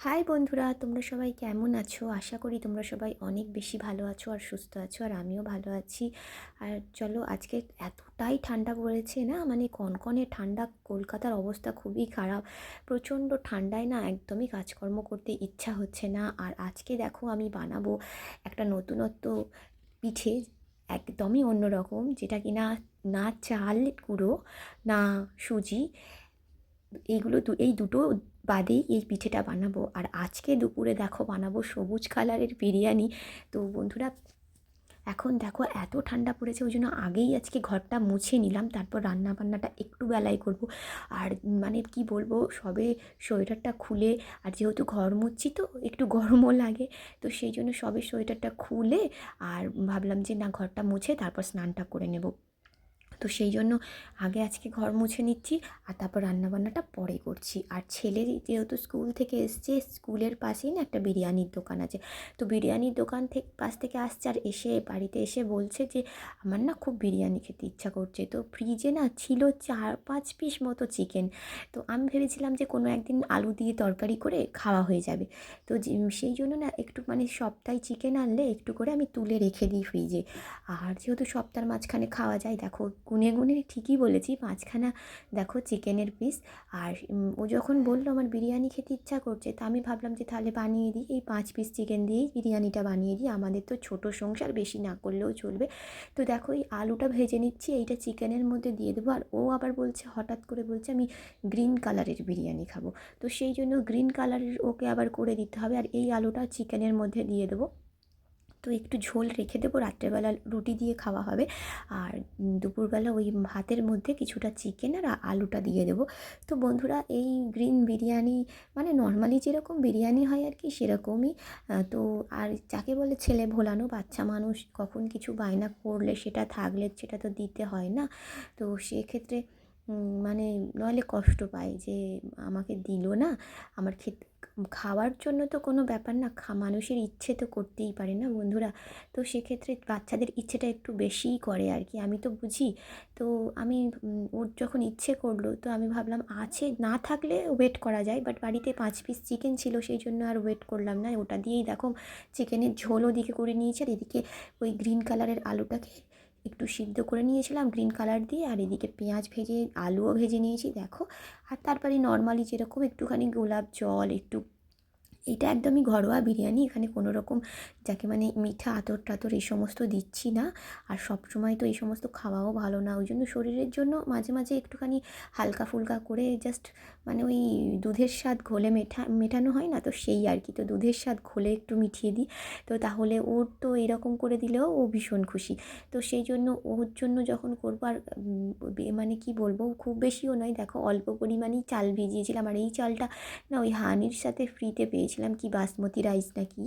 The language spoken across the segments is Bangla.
হাই বন্ধুরা, তোমরা সবাই কেমন আছো? আশা করি তোমরা সবাই অনেক বেশি ভালো আছো আর সুস্থ আছো আর আমিও ভালো আছি। আর চলো, আজকে এতটাই ঠান্ডা পড়েছে না? মানে কনকনে ঠান্ডা, কলকাতার অবস্থা খুবই খারাপ। প্রচণ্ড ঠান্ডায় না একদমই কাজকর্ম করতে ইচ্ছা হচ্ছে না। আর আজকে দেখো, আমি বানাবো একটা নতুনত্ব পিঠে, একদমই অন্যরকম, যেটা কিনা না চাল গুঁড়ো, না সুজি এইগুলো এই দুটো বাদেই এই পিঠেটা বানাবো। আর আজকে দুপুরে দেখো বানাবো সবুজ কালারের বিরিয়ানি। তো বন্ধুরা, এখন দেখো এত ঠান্ডা পড়েছে, ওই জন্য আগেই আজকে ঘরটা মুছে নিলাম, তারপর রান্না বান্নাটা একটু বেলায় করব। আর মানে কি বলব, সবে সোয়েটারটা খুলে, আর যেহেতু ঘর মুছছি তো, একটু গরমও লাগে, তো সেই জন্য সবে সোয়েটারটা খুলে, আর ভাবলাম যে না, ঘরটা মুছে তারপর স্নানটা করে নেব। তো সেই জন্য আগে আজকে ঘর মুছে নিচ্ছি আর তারপর রান্নাবান্নাটা পরে করছি। আর ছেলের যেহেতু স্কুল থেকে এসছে, স্কুলের পাশেই না একটা বিরিয়ানির দোকান আছে। তো বিরিয়ানির দোকান থেকে পাশ থেকে আসছে আর এসে, বাড়িতে এসে বলছে যে, আমার না খুব বিরিয়ানি খেতে ইচ্ছা করছে। তো ফ্রিজে না ছিল চার পাঁচ পিস মতো চিকেন তো আমি ভেবেছিলাম যে, কোনো একদিন আলু দিয়ে তরকারি করে খাওয়া হয়ে যাবে। তো সেই জন্য না একটু মানে সপ্তাহে চিকেন আনলে একটু করে আমি তুলে রেখে দিই ফ্রিজে আর যেহেতু সপ্তাহের মাঝখানে খাওয়া যায়, দেখো গুনে গুনে ঠিকই বলেছি পাঁচখানা দেখো চিকেনের পিস আর ও যখন বলল আমার বিরিয়ানি খেতে ইচ্ছা করছে, তা আমি ভাবলাম যে তাহলে বানিয়ে দিই। এই পাঁচ পিস চিকেন দিয়েই বিরিয়ানিটা বানিয়ে দিই। আমাদের তো ছোট সংসার, বেশি না করলেও চলবে। তো দেখো এই আলুটা ভেজে নিচ্ছি, এইটা চিকেনের মধ্যে দিয়ে দেবো। আর ও আবার বলছে, হঠাৎ করে বলছে, আমি গ্রিন কালারের বিরিয়ানি খাব। তো সেই জন্য গ্রিন কালারের ওকে আবার করে দিতে হবে। আর এই আলুটা চিকেনের মধ্যে দিয়ে দেবো। তো একটু ঝোল রেখে দেবো। রাত্রেবেলা রুটি দিয়ে খাওয়া হবে। আর দুপুরবেলা ওই ভাতের মধ্যে কিছুটা চিকেন আর আলুটা দিয়ে দেবো। তো বন্ধুরা, এই গ্রিন বিরিয়ানি মানে নর্মালি যেরকম বিরিয়ানি হয় আর কি, সেরকমই। তো আর যাকে বলে ছেলে ভোলানো, বাচ্চা মানুষ, কখন কিছু বায়না করলে সেটা, থাকলে সেটা তো দিতে হয় না। তো সেক্ষেত্রে মানে নইলে কষ্ট পায় যে আমাকে দিল না। আমার খেতে, খাওয়ার জন্য তো কোনো ব্যাপার না মানুষের ইচ্ছে তো করতেই পারে না বন্ধুরা। তো সেক্ষেত্রে বাচ্চাদের ইচ্ছেটা একটু বেশিই করে আর কি, আমি তো বুঝি। তো আমি ওর যখন ইচ্ছে করল তো আমি ভাবলাম আছে, না থাকলে ওয়েট করা যায়। বাট বাড়িতে পাঁচ পিস চিকেন ছিল সেই জন্য আর ওয়েট করলাম না। ওটা দিয়েই দেখো চিকেনের ঝোল ওদিকে করে নিয়েছে আর এদিকে ওই গ্রিন কালারের আলুটাকে একটু সিদ্ধ করে নিয়েছিলাম গ্রিন কালার দিয়ে, আর এদিকে পেঁয়াজ ভেজে, আলুও ভেজে নিয়েছি, দেখো। আর তারপরে নর্মালি যেরকম একটুখানি গোলাপ জল, একটু এটা একদমই ঘরোয়া বিরিয়ানি, এখানে কোনো রকম যাকে মানে মিঠা আতর টাতর এই সমস্ত দিচ্ছি না। আর সব সময় তো এই সমস্ত খাওয়াও ভালো না, ওই জন্য শরীরের জন্য মাঝে মাঝে একটুখানি হালকা ফুলকা করে জাস্ট মানে ওই দুধের স্বাদ ঘোলে মেঠা, মেটানো হয় না, তো সেই আর কি। তো দুধের স্বাদ ঘোলে একটু মিঠিয়ে দিই, তো তাহলে ওর তো এরকম করে দিলেও ও ভীষণ খুশি। তো সেই জন্য ওর জন্য যখন করব আর মানে কি বলব খুব বেশিও নয়, দেখো অল্প পরিমাণেই চাল ভিজিয়েছিলাম। আর এই চালটা না ওই হানির সাথে ফ্রিতে পেয়েছিলাম কি বাসমতি রাইস নাকি?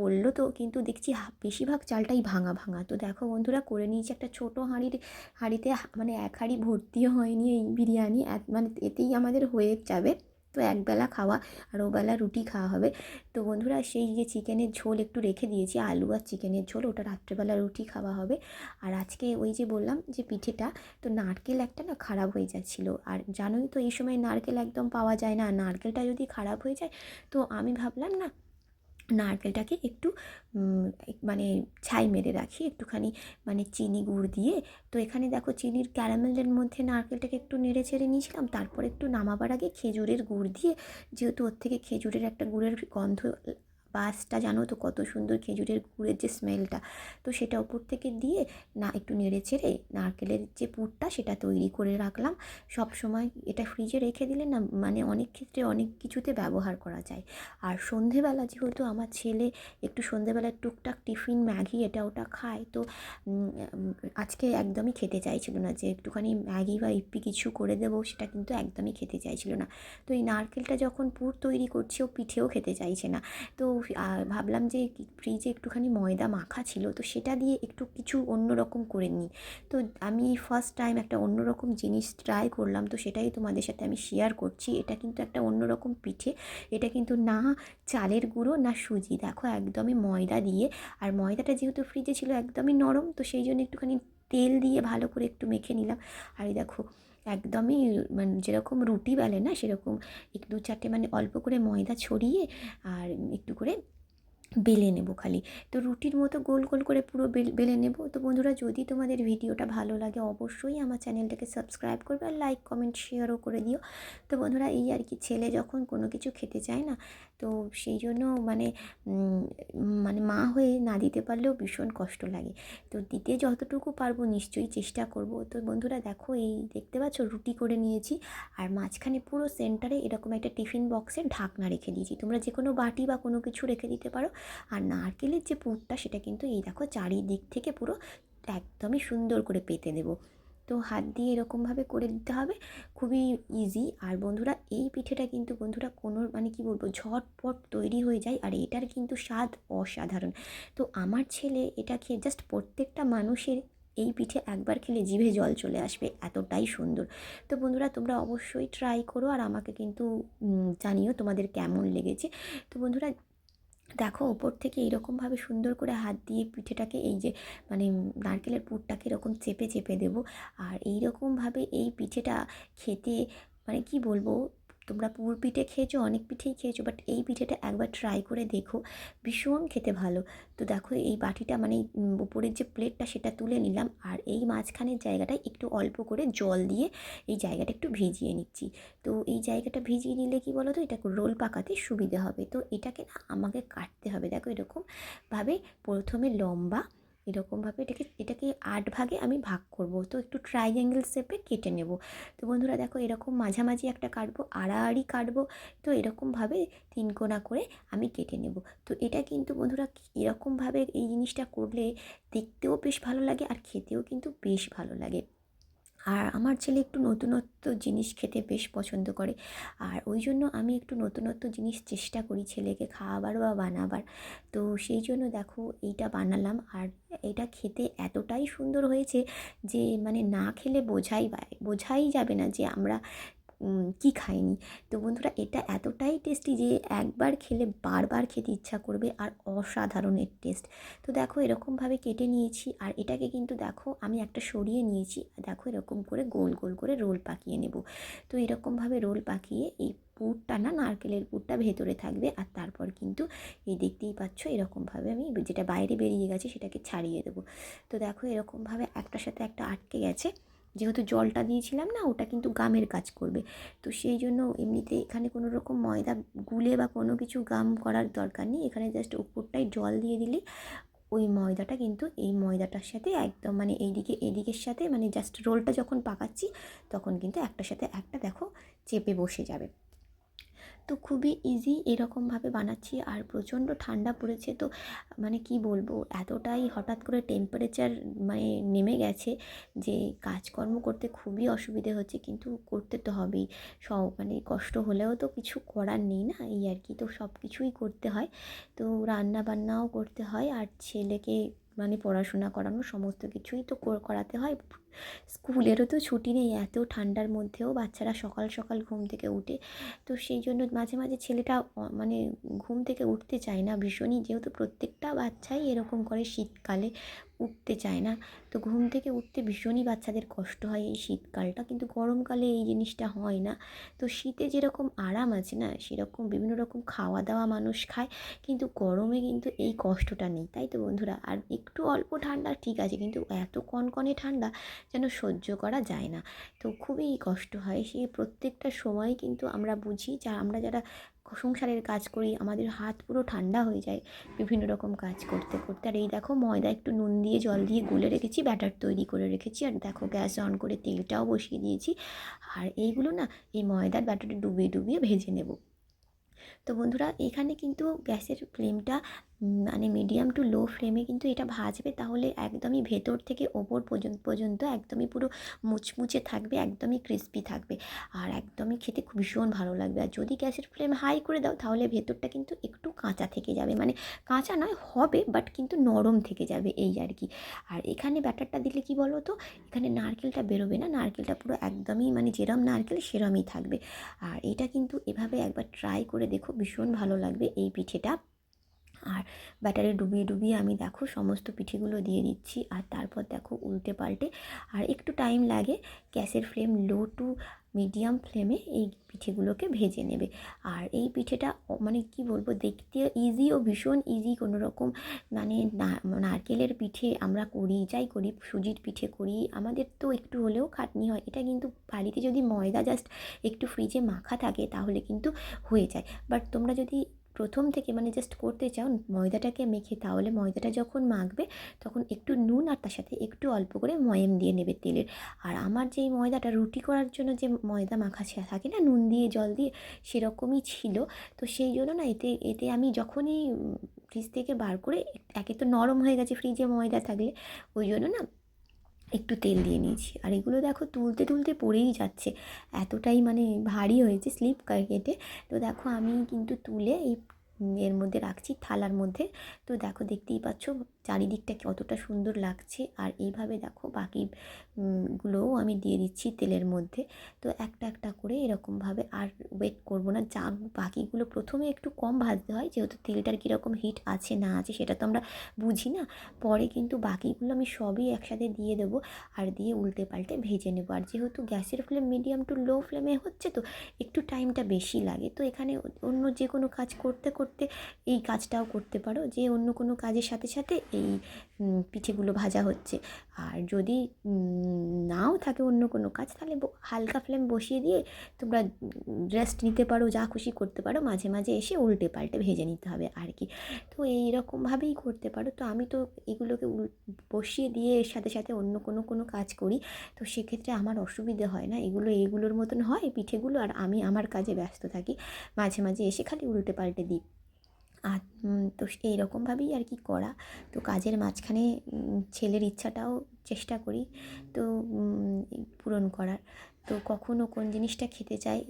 বলল তো, কিন্তু দেখছি বেশিরভাগ চালটাই ভাঙা ভাঙা। তো দেখো বন্ধুরা, করে নিয়েছি একটা ছোটো হাঁড়ির, হাঁড়িতে মানে এক হাঁড়ি ভর্তিও হয়নি এই বিরিয়ানি মানে এতেই আমাদের হয়ে যাবে। তো একবেলা খাওয়া আর ওবেলা রুটি খাওয়া হবে। তো বন্ধুরা, সেই যে চিকেনের ঝোল একটু রেখে দিয়েছি, আলু আর চিকেনের ঝোল, ওটা রাত্রেবেলা রুটি খাওয়া হবে। আর আজকে ওই যে বললাম যে পিঠেটা, তো নারকেল একটা না খারাপ হয়ে যাচ্ছিল। আর জানোই তো এই সময় নারকেল একদম পাওয়া যায় না। নারকেলটা যদি খারাপ হয়ে যায়, তো আমি ভাবলাম না নারকেলটাকে একটু মানে ছাই মেরে রাখি, একটুখানি মানে চিনি গুড় দিয়ে। তো এখানে দেখো চিনির ক্যারামেলের মধ্যে নারকেলটাকে একটু নেড়ে ছেড়ে নিয়েছিলাম, তারপর একটু নামাবার আগে খেজুরের গুড় দিয়ে, যেহেতু ওর থেকে খেজুরের একটা গুড়ের গন্ধ বাসটা জানো তো কত সুন্দর খেজুরের গুড়ের যে স্মেলটা। তো সেটা ওপর থেকে দিয়ে না একটু নেড়ে চেড়ে নারকেলের যে পুরটা সেটা তৈরি করে রাখলাম। সব সময় এটা ফ্রিজে রেখে দিলে না মানে অনেক ক্ষেত্রে অনেক কিছুতে ব্যবহার করা যায়। আর সন্ধেবেলা যেহেতু আমার ছেলে একটু সন্ধেবেলা টুকটাক টিফিন ম্যাগি এটা ওটা খায়, তো আজকে একদমই খেতে চাইছিল না যে একটুখানি ম্যাগি বা ইপ্পি কিছু করে দেবো সেটা কিন্তু একদমই খেতে চাইছিল না। তো এই নারকেলটা যখন পুর তৈরি করছে ও পিঠেও খেতে চাইছে না। তো ভাবলাম যে ফ্রিজে একটুখানি ময়দা মাখা ছিল, তো সেটা দিয়ে একটু কিছু অন্যরকম করে নিই। তো আমি ফার্স্ট টাইম একটা অন্যরকম জিনিস ট্রাই করলাম, তো সেটাই তোমাদের সাথে আমি শেয়ার করছি। এটা কিন্তু একটা অন্যরকম পিঠে, এটা কিন্তু না চালের গুঁড়ো, না সুজি। দেখো, একদমই ময়দা দিয়ে, আর ময়দাটা যেহেতু ফ্রিজে ছিল, একদমই নরম, তো সেই জন্য একটুখানি তেল দিয়ে ভালো করে একটু মেখে নিলাম। আর দেখো একদমই মানে যেরকম রুটি বেলে না, সেরকম একটু দু চারটে মানে অল্প করে ময়দা ছড়িয়ে আর একটু করে বেলে নেব খালি। তো রুটির মতো গোল গোল করে পুরো বেলে নেব। তো বন্ধুরা, যদি তোমাদের ভিডিওটা ভালো লাগে অবশ্যই আমার চ্যানেলটাকে সাবস্ক্রাইব করবে আর লাইক, কমেন্ট শেয়ারও করে দিও। তো বন্ধুরা, এই আর কি ছেলে যখন কোনো কিছু খেতে চায় না তো সেই জন্য মানে মানে মা হয়ে না দিতে পারলেও ভীষণ কষ্ট লাগে। তো দিতে যতটুকু পারব নিশ্চয়ই চেষ্টা করব। তো বন্ধুরা দেখো, এই দেখতে পাচ্ছ রুটি করে নিয়েছি আর মাঝখানে পুরো সেন্টারে এরকম একটা টিফিন বক্সের ঢাকনা রেখে দিয়েছি। তোমরা যে কোনো বাটি বা কোনো কিছু রেখে দিতে পারো। আর নারকেলের যে পুরটা সেটা কিন্তু এই দেখো চারিদিক থেকে পুরো একদমই সুন্দর করে পেতে দেবো। তো হাত দিয়ে এরকমভাবে করে দিতে হবে। খুবই ইজি আর বন্ধুরা, এই পিঠেটা কিন্তু বন্ধুরা কোনো মানে কি বলব, ঝটপট তৈরি হয়ে যায় আর এটার কিন্তু স্বাদ অসাধারণ। তো আমার ছেলে এটা খেয়ে জাস্ট প্রত্যেকটা মানুষের এই পিঠে একবার খেলে জিভে জল চলে আসবে, এতটাই সুন্দর। তো বন্ধুরা, তোমরা অবশ্যই ট্রাই করো আর আমাকে কিন্তু জানিও তোমাদের কেমন লেগেছে। তো বন্ধুরা দেখো ওপর থেকে এরকমভাবে সুন্দর করে হাত দিয়ে পিঠেটাকে এই যে মানে নারকেলের পুরটাকে এরকম চেপে চেপে দেবো। আর এইরকমভাবে এই পিঠেটা খেতে মানে কি বলব তোমরা পুর পিঠে খেয়েছো, অনেক পিঠেই খেয়েছো বাট এই পিঠেটা একবার ট্রাই করে দেখো। ভীষণ খেতে ভালো। তো দেখো, এই বাটিটা মানে উপরের যে প্লেটটা সেটা তুলে নিলাম আর এই মাঝখানের জায়গাটায় একটু অল্প করে জল দিয়ে এই জায়গাটা একটু ভিজিয়ে নিচ্ছি। তো এই জায়গাটা ভিজিয়ে নিলে কি বলো তো এটা রোল পাকাতে সুবিধে হবে। তো এটাকে না আমাকে কাটতে হবে। দেখো এরকমভাবে প্রথমে লম্বা এরকমভাবে এটাকে এটাকে আট ভাগে আমি ভাগ করব। তো একটু ট্রাইঅ্যাঙ্গেল শেপে কেটে নেব। তো বন্ধুরা দেখো এরকম মাঝামাঝি একটা কাটবো, আড়াআড়ি কাটবো। তো এরকমভাবে তিন কোনা করে আমি কেটে নেব। তো এটা কিন্তু বন্ধুরা এরকমভাবে এই জিনিসটা করলে দেখতেও বেশ ভালো লাগে আর খেতেও কিন্তু বেশ ভালো লাগে। আর আমার ছেলে একটু নতুনত্ব জিনিস খেতে বেশ পছন্দ করে। আর ওই জন্য আমি একটু নতুনত্ব জিনিস চেষ্টা করি ছেলেকে খাওয়াবার বা বানাবার। তো সেই জন্য দেখো এইটা বানালাম। আর এটা খেতে এতটাই সুন্দর হয়েছে যে মানে না খেলে বোঝাই বোঝাই যাবে না যে আমরা কি খাইনি? তো বন্ধুরা, এটা এতটাই টেস্টি যে একবার খেলে বারবার খেতে ইচ্ছা করবে আর অসাধারণের টেস্ট তো দেখো, এরকমভাবে কেটে নিয়েছি আর এটাকে কিন্তু দেখো, আমি একটা সরিয়ে নিয়েছি। দেখো, এরকম করে গোল গোল করে রোল পাকিয়ে নেব। তো এরকমভাবে রোল পাকিয়ে এই পুরটা না, নারকেলের পুরটা ভেতরে থাকবে আর তারপর কিন্তু এই দেখতেই পাচ্ছ, এরকমভাবে আমি যেটা বাইরে বেরিয়ে গেছে সেটাকে ছাড়িয়ে দেবো। তো দেখো, এরকমভাবে একটার সাথে একটা আটকে গেছে। যেহেতু জলটা দিয়েছিলাম না, ওটা কিন্তু গামের কাজ করবে। তো সেই জন্য এমনিতে এখানে কোনো রকম ময়দা গুলে বা কোনো কিছু গাম করার দরকার নেই। এখানে জাস্ট উপরটাই জল দিয়ে দিলে ওই ময়দাটা কিন্তু এই ময়দাটার সাথে একদম মানে এইদিকে এদিকের সাথে মানে জাস্ট রোলটা যখন পাকাচ্ছি, তখন কিন্তু একটার সাথে একটা দেখো চেপে বসে যাবে। তো খুবই ইজি এরকমভাবে বানাচ্ছি। আর প্রচণ্ড ঠান্ডা পড়েছে তো মানে কি বলব, এতটাই হঠাৎ করে টেম্পারেচার মানে নেমে গেছে যে কাজকর্ম করতে খুবই অসুবিধে হচ্ছে, কিন্তু করতে তো হবেই। সব মানে কষ্ট হলেও তো কিছু করার নেই না, এই আর কি। তো সব কিছুই করতে হয়। তো রান্না বান্নাও করতে হয়, আর ছেলেকে মানে পড়াশোনা করানো, সমস্ত কিছুই তো করাতে হয়। স্কুলেরও তো ছুটি নেই, এত ঠান্ডার মধ্যেও বাচ্চারা সকাল সকাল ঘুম থেকে উঠে। তো সেই জন্য মাঝে মাঝে ছেলেটা মানে ঘুম থেকে উঠতে চায় না ভীষণই। যেহেতু প্রত্যেকটা বাচ্চাই এরকম করে শীতকালে উঠতে চায় না। তো ঘুম থেকে উঠতে ভীষণই বাচ্চাদের কষ্ট হয় এই শীতকালটা। কিন্তু গরমকালে এই জিনিসটা হয় না। তো শীতে যেরকম আরাম আছে না, সেরকম বিভিন্ন রকম খাওয়া দাওয়া মানুষ খায়। কিন্তু গরমে কিন্তু এই কষ্টটা নেই, তাই তো বন্ধুরা? আর একটু অল্প ঠান্ডা ঠিক আছে, কিন্তু এত কনকনে ঠান্ডা যেন সহ্য করা যায় না। তো খুবই কষ্ট হয়। সেই প্রত্যেকটা সময় কিন্তু আমরা বুঝি, যা আমরা যারা সংসারের কাজ করি, আমাদের হাত পুরো ঠান্ডা হয়ে যায় বিভিন্ন রকম কাজ করতে করতে। আর এই দেখো, ময়দা একটু নুন দিয়ে, জল দিয়ে গুলে রেখেছি, ব্যাটার তৈরি করে রেখেছি। আর দেখো, গ্যাস অন করে তেলটাও বসিয়ে দিয়েছি। আর এইগুলো না, এই ময়দার ব্যাটারটা ডুবিয়ে ডুবিয়ে ভেজে নেব। তো বন্ধুরা, এখানে কিন্তু গ্যাসের ফ্লেমটা মানে মিডিয়াম টু লো ফ্লেমে কিন্তু এটা ভাজবে, তাহলে একদমই ভেতর থেকে ওপর পর্যন্ত পর্যন্ত একদমই পুরো মুচমুচে থাকবে, একদমই ক্রিস্পি থাকবে। আর একদমই খেতে খুব ভীষণ ভালো লাগবে। আর যদি গ্যাসের ফ্লেম হাই করে দাও, তাহলে ভেতরটা কিন্তু একটু কাঁচা থেকে যাবে। মানে কাঁচা নয়, হবে বাট কিন্তু নরম থেকে যাবে এই আর কি। আর এখানে ব্যাটারটা দিলে কি বলো তো এখানে নারকেলটা বেরোবে না, নারকেলটা পুরো একদমই মানে যেরম নারকেল, সেরমই থাকবে। আর এটা কিন্তু এভাবে একবার ট্রাই করে দেখো, ভীষণ ভালো লাগবে এই পিঠেটা। আর ব্যাটারে ডুবিয়ে ডুবিয়ে আমি দেখো সমস্ত পিঠেগুলো দিয়ে দিচ্ছি আর তারপর দেখো উল্টে পাল্টে আর একটু টাইম লাগে, গ্যাসের ফ্লেম লো টু মিডিয়াম ফ্লেমে এই পিঠেগুলোকে ভেজে নেবে। আর এই পিঠেটা মানে কি বলব, দেখতে ইজি ও ভীষণ ইজি কোনো রকম মানে নারকেলের পিঠে আমরা করি, যাই করি, সুজির পিঠে করি, আমাদের তো একটু হলেও খাটনি হয়। এটা কিন্তু বাড়িতে যদি ময়দা জাস্ট একটু ফ্রিজে মাখা থাকে তাহলে কিন্তু হয়ে যায়। বাট তোমরা যদি প্রথম থেকে মানে জাস্ট করতে চাও, ময়দাটাকে মেখে তাহলে ময়দাটা যখন মাখবে, তখন একটু নুন আর তার সাথে একটু অল্প করে ময়াম দিয়ে নেবে তেলের। আর আমার যেই ময়দাটা রুটি করার জন্য যে ময়দা মাখা থাকে না, নুন দিয়ে, জল দিয়ে, সেরকমই ছিল। তো সেই জন্য না এতে এতে আমি যখনই ফ্রিজ থেকে বার করে একে তো নরম হয়ে গেছে ফ্রিজে ময়দা থাকলে, ওই জন্য না একটু তেল দিয়ে নিয়েছি। আর এগুলো দেখো তুলতে তুলতে পড়েই যাচ্ছে। এতটাই মানে ভারী হয়েছে স্লিপ কেটে। তো দেখো আমি কিন্তু তুলে এই এর মধ্যে রাখছি থালার মধ্যে। তো দেখো দেখতেই পাচ্ছ চারিদিকটা কতটা সুন্দর লাগছে। আর এইভাবে দেখো বাকি উম, গুলোও আমি দিয়ে দিচ্ছি তেলের মধ্যে। তো একটা একটা করে এরকমভাবে আর ওয়েট করব না। যা বাকিগুলো প্রথমে একটু কম ভাজতে হয় যেহেতু তেলটার কীরকম হিট আছে না আছে সেটা তো আমরা বুঝি না। পরে কিন্তু বাকিগুলো আমি সবই একসাথে দিয়ে দেবো আর দিয়ে উল্টে পাল্টে ভেজে নেব। আর যেহেতু গ্যাসের ফ্লেম মিডিয়াম টু লো ফ্লেমে হচ্ছে তো একটু টাইমটা বেশি লাগে। তো এখানে অন্য যে কোনো কাজ করতে করতে এই কাজটাও করতে পারো। যে অন্য কোনো কাজের সাথে সাথে এই পিঠেগুলো ভাজা হচ্ছে। আর যদি নাও থাকে অন্য কোনো কাজ, তাহলে হালকা ফ্লেম বসিয়ে দিয়ে তোমরা রেস্ট নিতে পারো, যা খুশি করতে পারো। মাঝে মাঝে এসে উল্টে পাল্টে ভেজে নিতে হবে আর কি। তো এই রকমভাবেই করতে পারো। তো আমি তো এগুলোকে বসিয়ে দিয়ে এর সাথে সাথে অন্য কোনো কোনো কাজ করি। তো সেক্ষেত্রে আমার অসুবিধে হয় না। এগুলো এগুলোর মতন হয় পিঠেগুলো, আর আমি আমার কাজে ব্যস্ত থাকি। মাঝে মাঝে এসে খালি উল্টে পাল্টে দিই। আর তো এইরকমভাবেই আর কি করা। তো কাজের মাঝখানে ছেলের ইচ্ছাটাও চেষ্টা করি, তো পূরণ করার। তো কখনও কোন জিনিসটা খেতে চাই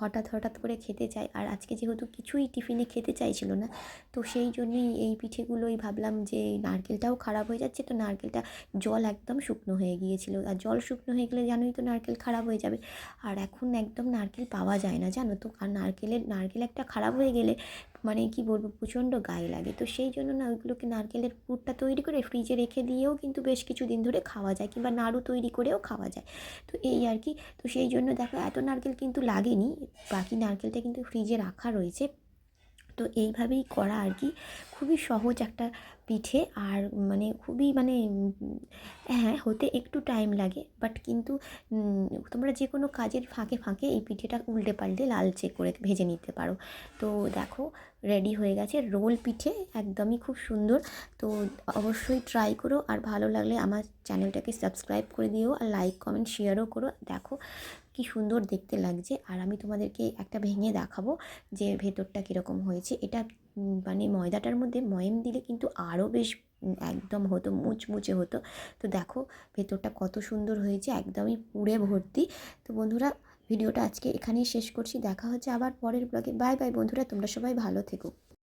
হঠাৎ হঠাৎ করে খেতে চাই, আর আজকে যেহেতু কিছুই টিফিনে খেতে চাইছিল না, তো সেই জন্যই এই পিঠেগুলোই ভাবলাম যে নারকেলটাও খারাপ হয়ে যাচ্ছে, তো নারকেলটা জল একদম শুকনো হয়ে গিয়েছিল। আর জল শুকনো হয়ে গেলে জানোই তো নারকেল খারাপ হয়ে যাবে। আর এখন একদম নারকেল পাওয়া যায় না, জানো তো? আর নারকেলের, নারকেল একটা খারাপ হয়ে গেলে মানে কি বলব, প্রচণ্ড গায়ে লাগে। তো সেই জন্য না ওইগুলোকে নারকেলের পুরটা তৈরি করে ফ্রিজে রেখে দিয়েও কিন্তু বেশ কিছু দিন ধরে খাওয়া যায় কিংবা নাড়ু তৈরি করেও খাওয়া যায়। তো এই আর কি। তো সেই জন্য দেখো এত নারকেল কিন্তু লাগেনি, বাকি নারকেলটা কিন্তু ফ্রিজে রাখা রয়েছে। তো এইভাবেই করা আর কি। খুবই সহজ একটা পিঠে আর মানে খুবই মানে হ্যাঁ হতে একটু টাইম লাগে। বাট কিন্তু তোমরা যে কোনো কাজের ফাঁকে ফাঁকে এই পিঠেটা উল্টে পাল্টে লালচে করে ভেজে নিতে পারো। তো দেখো রেডি হয়ে গেছে রোল পিঠে, একদমই খুব সুন্দর। তো অবশ্যই ট্রাই করো আর ভালো লাগলে আমার চ্যানেলটাকে সাবস্ক্রাইব করে দিও আর লাইক কমেন্ট শেয়ারও করো। দেখো কি সুন্দর দেখতে লাগছে। আর আমি তোমাদেরকে একটা ভেঙে দেখাবো যে ভেতরটা কীরকম হয়েছে। এটা মানে ময়দাটার মধ্যে ময়েম দিলে কিন্তু আরও বেশ একদম হতো, মুচমুচে হতো। তো দেখো ভেতরটা কত সুন্দর হয়েছে, একদমই পুড়ে ভর্তি। তো বন্ধুরা, ভিডিওটা আজকে এখানেই শেষ করছি। দেখা হচ্ছে আবার পরের ব্লগে বাই বাই বন্ধুরা, তোমরা সবাই ভালো থেকো।